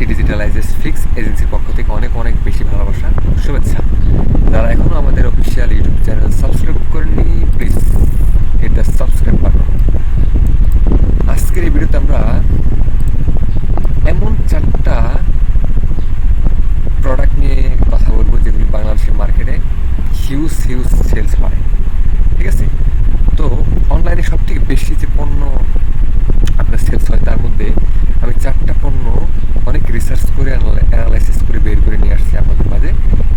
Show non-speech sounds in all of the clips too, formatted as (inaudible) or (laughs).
জানাচ্ছি ডিজিটালাইজেস ফিক্স এজেন্সির পক্ষ থেকে অনেক অনেক বেশি ভালোবাসা শুভেচ্ছা। যারা এখনও আমাদের অফিসিয়াল ইউটিউব চ্যানেল সাবস্ক্রাইব করেননি প্লিজ এটা সাবস্ক্রাইব বাটন আজকের এই ভিডিওতে আমরা এমন চারটা প্রোডাক্ট নিয়ে কথা বলব যেগুলি বাংলাদেশের মার্কেটে হিউজ হিউজ সেলস হয় ঠিক আছে তো অনলাইনে সব থেকে বেশি যে পণ্য আপনার সেলস হয় তার মধ্যে আমি চারটা পণ্য অনেক রিসার্চ করে অ্যানালাইসিস করে বের করে নিয়ে আসছি আপনাদের মাঝে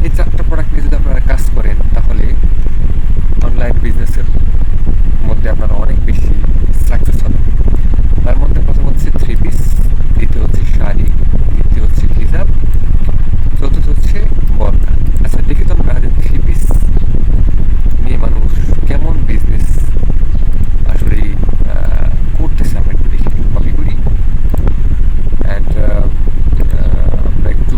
এই চারটা প্রোডাক্ট নিয়ে যদি আপনারা কাজ করেন তাহলে অনলাইন বিজনেসের মধ্যে আপনারা অনেক বেশি সাকসেস হবেন তার মধ্যে প্রথম হচ্ছে থ্রি পিস দ্বিতীয় হচ্ছে শাড়ি তৃতীয় হচ্ছে হিজাব চতুর্থ হচ্ছে বর্গা আচ্ছা দেখি তো আমরা থ্রি পিস নিয়ে মানুষ কেমন বিজনেস আসলে করতেছে আমরা একটু দেখি কপি করি অ্যান্ড আমরা একটু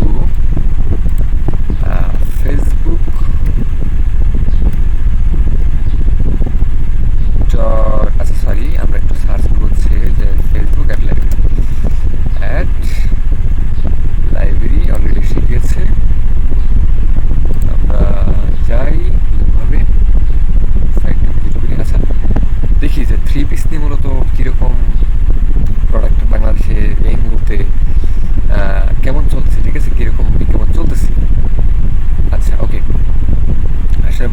ফেসবুক ডট আচ্ছা সরি আমরা একটু সার্চ করছি যে Facebook at library at library already শিখেছে আমরা যাই এইভাবে সাইটটা ভিজিট করি আচ্ছা দেখি যে থ্রি পিস নিয়ে মূলত কীরকম প্রোডাক্ট বাংলাদেশে এই মুহূর্তে আহ, কেমন চলছে ঠিক আছে কীরকম বিজ্ঞাপন চলতেছে আচ্ছা ওকে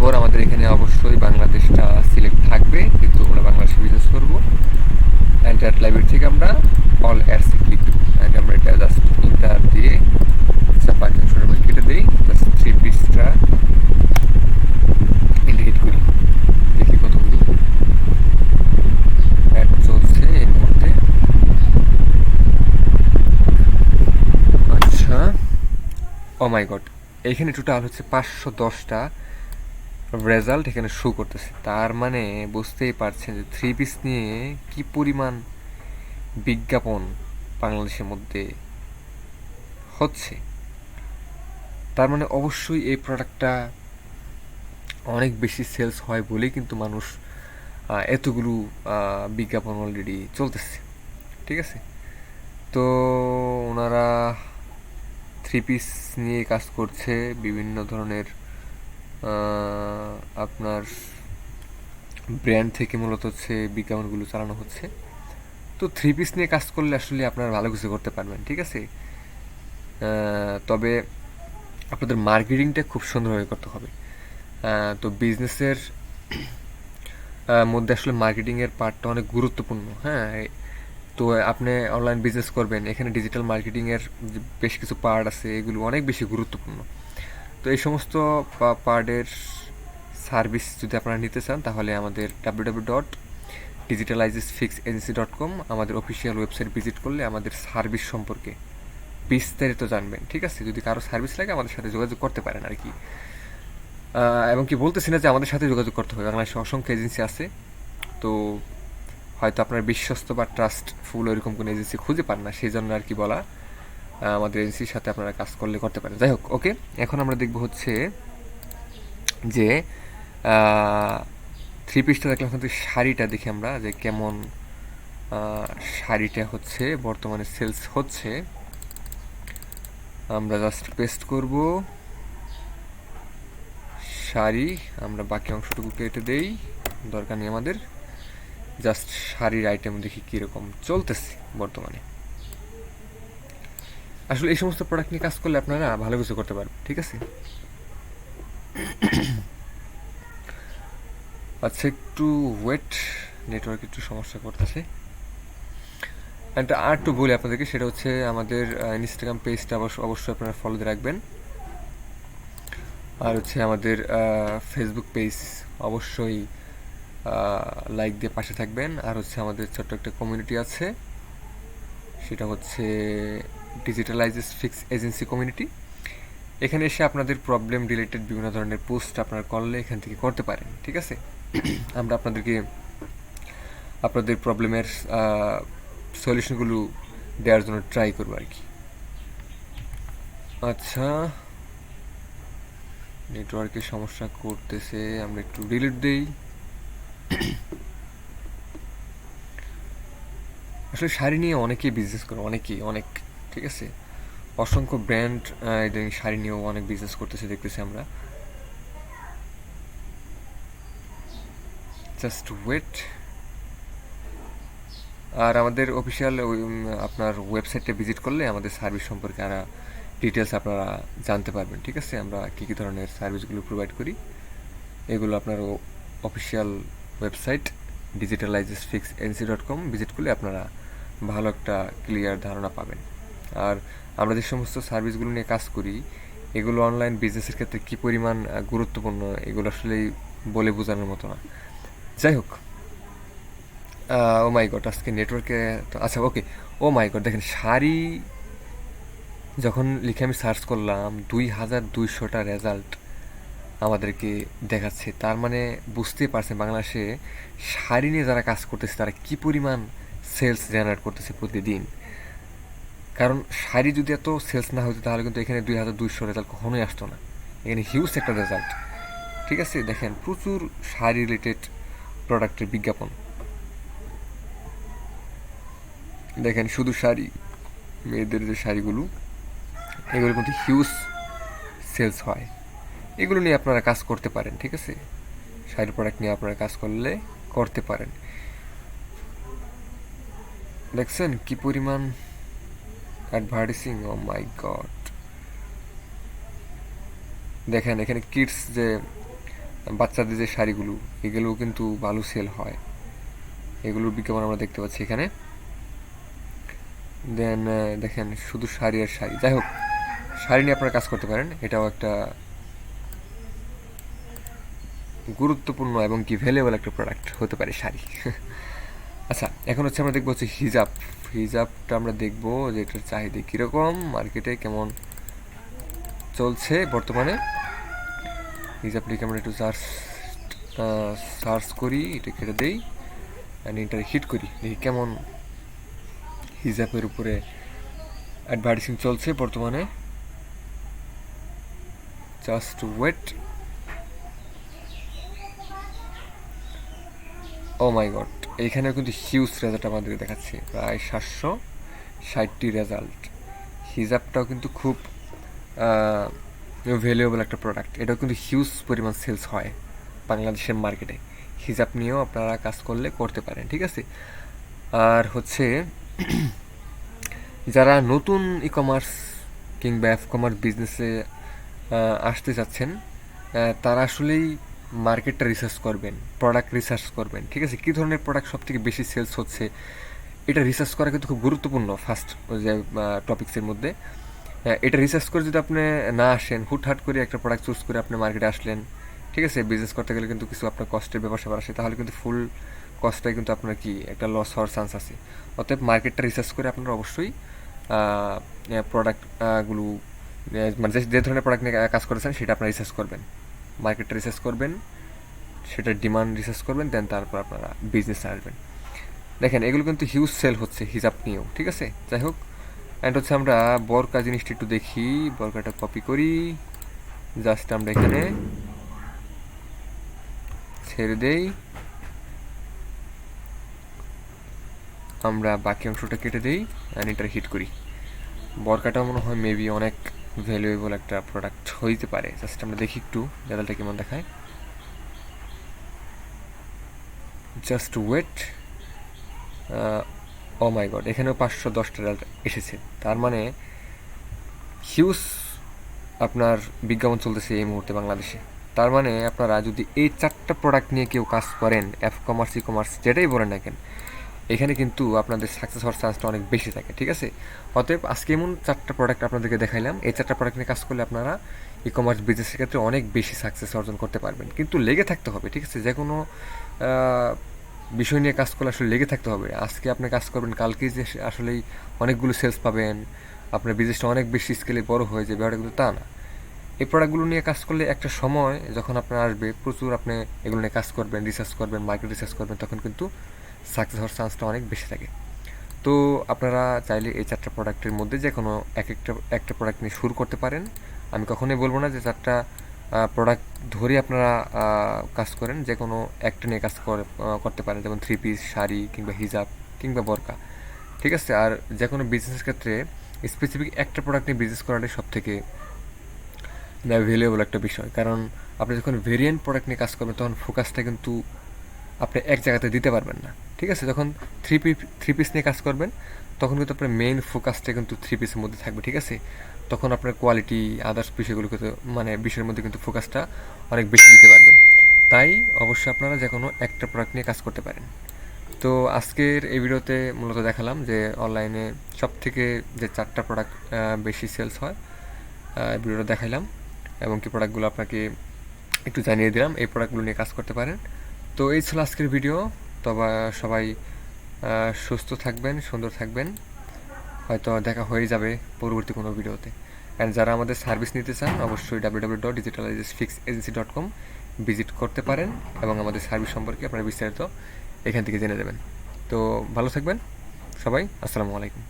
আসার আমাদের এখানে অবশ্যই বাংলাদেশটা সিলেক্ট থাকবে, কিন্তু আমরা বাংলাদেশে বিজনেস করব। অ্যান্ড অ্যাট লাইব্রেরি থেকে আমরা অল অ্যাডসে ক্লিক অ্যান্ড আমরা এটা জাস্ট ইন্টার দিয়ে পার্কিং শোরুম কেটে দিই জাস্ট থ্রি পিসটা ইন্ডিকেট করি। দেখি কতগুলো। অ্যাড চলছে এই মুহূর্তে। আচ্ছা। ও মাই গড এইখানে টোটাল হচ্ছে পাঁচশো দশটা রেজাল্ট এখানে শো করতেছে। তার মানে বুঝতেই পারছেন যে থ্রি পিস নিয়ে কি পরিমাণ বিজ্ঞাপন বাংলাদেশের মধ্যে হচ্ছে। তার মানে অবশ্যই এই প্রোডাক্টটা অনেক বেশি সেলস হয় বলেই কিন্তু মানুষ এতগুলো বিজ্ঞাপন অলরেডি চলতেছে। ঠিক আছে? তো ওনারা থ্রি পিস নিয়ে কাজ করছে, বিভিন্ন ধরনের আপনার ব্র্যান্ড থেকে মূলত হচ্ছে বিজ্ঞাপনগুলো চালানো হচ্ছে। তো থ্রি পিস নিয়ে কাজ করলে আসলে আপনারা ভালো কিছু করতে পারবেন, ঠিক আছে? তবে আপনাদের মার্কেটিংটা খুব সুন্দরভাবে করতে হবে। তো বিজনেসের মধ্যে আসলে মার্কেটিংয়ের পার্টটা অনেক গুরুত্বপূর্ণ হ্যাঁ? তো আপনি অনলাইন বিজনেস করবেন, এখানে ডিজিটাল মার্কেটিংয়ের বেশ কিছু পার্ট আছে, এগুলো অনেক বেশি গুরুত্বপূর্ণ। তো এই সমস্ত পার্টের সার্ভিস যদি আপনারা নিতে চান, তাহলে আমাদের W W dot digitalizes fix agency dot com আমাদের অফিসিয়াল ওয়েবসাইট ভিজিট করলে আমাদের সার্ভিস সম্পর্কে বিস্তারিত জানবেন, ঠিক আছে? যদি কারও সার্ভিস লাগে, আমাদের সাথে যোগাযোগ করতে পারেন আর কি। এবং কি বলতেছি না যে আমাদের সাথে যোগাযোগ করতে হবে, বাংলাদেশে অসংখ্য এজেন্সি আছে, তো হয়তো আপনার বিশ্বস্ত বা ট্রাস্টফুল এরকম কোনো এজেন্সি খুঁজে পান না সেই জন্য আর কি বলা। আমাদের এজেন্সির সাথে আপনারা কাজ করলে করতে পারেন। যাই হোক ওকে এখন আমরা দেখব হচ্ছে যে থ্রি পিসটা দেখলাম কিন্তু শাড়িটা দেখি আমরা, যে কেমন শাড়িটা হচ্ছে, বর্তমানে সেলস হচ্ছে। আমরা জাস্ট পেস্ট করব। শাড়ি, আমরা বাকি অংশটুকু কেটে দেই, দরকার নেই আমাদের। জাস্ট শাড়ির আইটেম দেখি কীরকম চলতেছে বর্তমানে। আসলে এই সমস্ত প্রোডাক্ট নিয়ে কাজ করলে আপনারা ভালো কিছু করতে পারবেন, ঠিক আছে? আচ্ছা একটু ওয়েট নেটওয়ার্ক একটু সমস্যা করতেছে। অ্যান্ড আর একটু বলি আপনাদেরকে, সেটা হচ্ছে আমাদের ইনস্টাগ্রাম পেজটা অবশ্য অবশ্যই আপনারা ফলো দিয়ে রাখবেন। আর হচ্ছে আমাদের ফেসবুক পেজ অবশ্যই লাইক দিয়ে পাশে থাকবেন। আর হচ্ছে আমাদের ছোট্ট একটা কমিউনিটি আছে। সেটা হচ্ছে ডিজিটালাইজেস ফিক্স এজেন্সি কমিউনিটি এখানে এসে আপনাদের প্রবলেম রিলেটেড বিভিন্ন ধরনের পোস্ট আপনারা করলে এখান থেকে করতে পারেন, ঠিক আছে? (clears throat) আমরা আপনাদেরকে আপনাদের প্রবলেমের সলিউশনগুলো দেওয়ার জন্য ট্রাই করব আর কি। আচ্ছা। নেটওয়ার্কের সমস্যা করতেছে, আমরা একটু ডিলিট দিই। (clears throat) আসলে শাড়ি নিয়ে অনেকেই বিজনেস করে, অনেকেই, অনেক ঠিক আছে? অসংখ্য ব্র্যান্ড ইদানিং শাড়ি নিয়েও অনেক বিজনেস করতেছে, দেখতেছি আমরা। জাস্ট ওয়েট আর আমাদের অফিসিয়াল আপনার ওয়েবসাইটে ভিজিট করলে আমাদের সার্ভিস সম্পর্কে আরও ডিটেলস আপনারা জানতে পারবেন, ঠিক আছে? আমরা কী কী ধরনের সার্ভিসগুলো প্রোভাইড করি, এগুলো আপনার official website digitalizes fix agency dot com visit করলে আপনারা ভালো একটা ক্লিয়ার ধারণা পাবেন। আর আমরা যে সমস্ত সার্ভিসগুলো নিয়ে কাজ করি, এগুলো অনলাইন বিজনেসের ক্ষেত্রে কী পরিমাণ গুরুত্বপূর্ণ, এগুলো আসলেই বলে বোঝানোর মতো না। যাই হোক ও মাই গড, আজকে নেটওয়ার্কে আচ্ছা ওকে ও মাই গড, দেখেন শাড়ি যখন লিখে আমি সার্চ করলাম, দুই হাজার দুইশোটা রেজাল্ট আমাদেরকে দেখাচ্ছে। তার মানে বুঝতেই পারছেন বাংলাদেশে শাড়ি নিয়ে যারা কাজ করতেছে, তারা কি পরিমাণ সেলস জেনারেট করতেছে প্রতিদিন? কারণ শাড়ি যদি এত সেলস না হতো তাহলে কিন্তু এখানে দুই হাজার দুইশো রেজাল্ট কখনোই আসতো না। এখানে হিউজ একটা রেজাল্ট ঠিক আছে? দেখেন, প্রচুর শাড়ি রিলেটেড প্রোডাক্টের বিজ্ঞাপন। দেখেন, শুধু শাড়ি, মেয়েদের যে শাড়িগুলো এগুলো কিন্তু হিউজ সেলস হয়। এগুলো নিয়ে আপনারা কাজ করতে পারেন, ঠিক আছে? শাড়ির প্রোডাক্ট নিয়ে আপনারা কাজ করলে, করতে পারেন। দেখছেন কি পরিমাণ অ্যাডভার্টাইজিং ও মাই গড দেখেন, এখানে কিডস যে, বাচ্চাদের যে শাড়িগুলো, এগুলোও কিন্তু ভালো সেল হয়। এগুলোর বিজ্ঞাপন আমরা দেখতে পাচ্ছি এখানে। দেন দেখেন, শুধু শাড়ি আর শাড়ি। যাই হোক, শাড়ি নিয়ে আপনারা কাজ করতে পারেন। এটাও একটা গুরুত্বপূর্ণ এবং কি ভ্যালুয়েবল একটা প্রোডাক্ট হতে পারে শাড়ি। (laughs) আচ্ছা এখন হচ্ছে আমরা দেখব হচ্ছে হিজাব। হিজাবটা আমরা দেখব যে এটার চাহিদা কীরকম, মার্কেটে কেমন চলছে বর্তমানে। হিজাব লিখে আমরা একটু সার্চ সার্চ করি, এটা কেটে দেই অ্যান্ড এটার হিট করি। দেখি কেমন হিজাবের উপরে অ্যাডভার্টিসিং চলছে বর্তমানে। Just wait oh my god এইখানে কিন্তু হিউজ রেজাল্ট আমাদেরকে দেখাচ্ছে, প্রায় সাতশো ষাটটি রেজাল্ট হিজাবটাও কিন্তু খুব ভ্যালুয়েবল একটা প্রোডাক্ট এটাও কিন্তু হিউজ পরিমাণ সেলস হয় বাংলাদেশের মার্কেটে হিজাব নিয়েও আপনারা কাজ করলে করতে পারেন, ঠিক আছে? আর হচ্ছে, (clears throat) যারা নতুন ই কমার্স কিংবা এফ কমার্স বিজনেসে আসতে চাচ্ছেন তারা আসলেই মার্কেটটা রিসার্চ করবেন প্রোডাক্ট রিসার্চ করবেন, ঠিক আছে? কী ধরনের প্রোডাক্ট সব থেকে বেশি সেলস হচ্ছে? এটা রিসার্চ করা কিন্তু খুব গুরুত্বপূর্ণ ফার্স্ট যে টপিক্সের মধ্যে। এটা রিসার্চ করে যদি আপনি না আসেন, হুটহাট করে একটা প্রোডাক্ট চুজ করে আপনি মার্কেটে আসলেন, ঠিক আছে? বিজনেস করতে গেলে কিন্তু কিছু আপনার কষ্টের ব্যাপার স্যাপার আসে, তাহলে কিন্তু ফুল কস্টটাই কিন্তু আপনার কি? একটা লস হওয়ার চান্স আছে। অতএব মার্কেটটা রিসার্চ করে আপনারা অবশ্যই প্রোডাক্টগুলো মানে যে ধরনের প্রোডাক্ট নিয়ে কাজ করেছেন, সেটা আপনারা রিসার্চ করবেন। মার্কেটটা রিসার্চ করবেন, সেটার ডিমান্ড রিসার্চ করবেন দেন তারপর আপনারা বিজনেসে আসবেন। দেখেন, এগুলো কিন্তু হিউজ সেল হচ্ছে হিজাব নিয়েও, ঠিক আছে? যাই হোক অ্যান্ড হচ্ছে আমরা বরকা জিনিসটা একটু দেখি, বরকাটা কপি করি জাস্ট আমরা এখানে ছেড়ে দেই। আমরা বাকি অংশটা কেটে দেই অ্যান্ড এটা হিট করি। বরকাটা মনে হয় মেবি অনেক ভ্যালুয়েবল একটা প্রোডাক্ট হইতে পারে। জাস্ট আমরা দেখি একটু রেজাল্টটা কেমন দেখায়। Just wait oh my god এখানেও পাঁচশো দশটা রেজাল্ট এসেছে। তার মানে হিউজ আপনার বিজ্ঞাপন চলতেছে এই মুহূর্তে বাংলাদেশে। তার মানে আপনারা যদি এই চারটা প্রোডাক্ট নিয়ে কেউ কাজ করেন এফ কমার্স ই কমার্স যেটাই বলেন না কেন এখানে কিন্তু আপনাদের সাকসেস হওয়ার চান্সটা অনেক বেশি থাকে, ঠিক আছে? অতএব আজকে এমন চারটা প্রোডাক্ট আপনাদেরকে দেখাইলাম, এই চারটা প্রোডাক্ট নিয়ে কাজ করলে আপনারা ই কমার্স বিজনেসের ক্ষেত্রে অনেক বেশি সাকসেস অর্জন করতে পারবেন। কিন্তু লেগে থাকতে হবে, ঠিক আছে? যে কোনো বিষয় নিয়ে কাজ করলে আসলে লেগে থাকতে হবে। আজকে আপনি কাজ করবেন কালকেই যে আসলেই অনেকগুলো সেলস পাবেন, আপনার বিজনেসটা অনেক বেশি স্কেলে বড় হয়ে যাবে ব্যাপারটা কিন্তু তা না। এই প্রোডাক্টগুলো নিয়ে কাজ করলে একটা সময় যখন আপনার আসবে, প্রচুর আপনি এগুলো নিয়ে কাজ করবেন রিসার্চ করবেন মার্কেট রিসার্চ করবেন, তখন কিন্তু সাকসেস হওয়ার চান্সটা অনেক বেশি থাকে। তো আপনারা চাইলে এই চারটা প্রোডাক্টের মধ্যে যে কোনো এক একটা একটা প্রোডাক্ট নিয়ে শুরু করতে পারেন। আমি কখনোই বলব না যে চারটা প্রোডাক্ট ধরে আপনারা কাজ করেন। যে কোনো একটা নিয়ে কাজ করে- করতে পারেন। যেমন থ্রি পিস শাড়ি কিংবা হিজাব কিংবা বরকা। ঠিক আছে? আর যে কোনো বিজনেসের ক্ষেত্রে স্পেসিফিক একটা প্রোডাক্ট নিয়ে বিজনেস করাটাই সব থেকে ভ্যালুয়েবল একটা বিষয়। কারণ আপনি যখন ভেরিয়েন্ট প্রোডাক্ট নিয়ে কাজ করবেন, তখন ফোকাসটা কিন্তু আপনি এক জায়গাতে দিতে পারবেন না। ঠিক আছে? যখন থ্রি পি থ্রি পিস নিয়ে কাজ করবেন, তখন কিন্তু আপনার মেইন ফোকাসটা কিন্তু থ্রি পিসের মধ্যে থাকবে, ঠিক আছে? তখন আপনার কোয়ালিটি আদার্স বিষয়গুলোকে তো মানে বিষয়ের মধ্যে কিন্তু ফোকাসটা অনেক বেশি দিতে পারবেন। তাই অবশ্যই আপনারা যে কোনো একটা প্রোডাক্ট নিয়ে কাজ করতে পারেন। তো আজকের এই ভিডিওতে মূলত দেখালাম যে অনলাইনে সব থেকে যে চারটা প্রোডাক্ট বেশি সেলস হয় ভিডিওটা দেখাইলাম এবং কি প্রোডাক্টগুলো আপনাকে একটু জানিয়ে দিলাম, এই প্রোডাক্টগুলো নিয়ে কাজ করতে পারেন। তো এই ছিল আজকের ভিডিও। তবে সবাই সুস্থ থাকবেন, সুন্দর থাকবেন। হয়তো দেখা হয়ে যাবে পরবর্তী কোনো ভিডিওতে। অ্যান্ড যারা আমাদের সার্ভিস নিতে চান, অবশ্যই W dot digitalizes fix agency dot com visit করতে পারেন এবং আমাদের সার্ভিস সম্পর্কে আপনারা বিস্তারিত এখান থেকে জেনে যাবেন তো ভালো থাকবেন সবাই, আসসালামু আলাইকুম।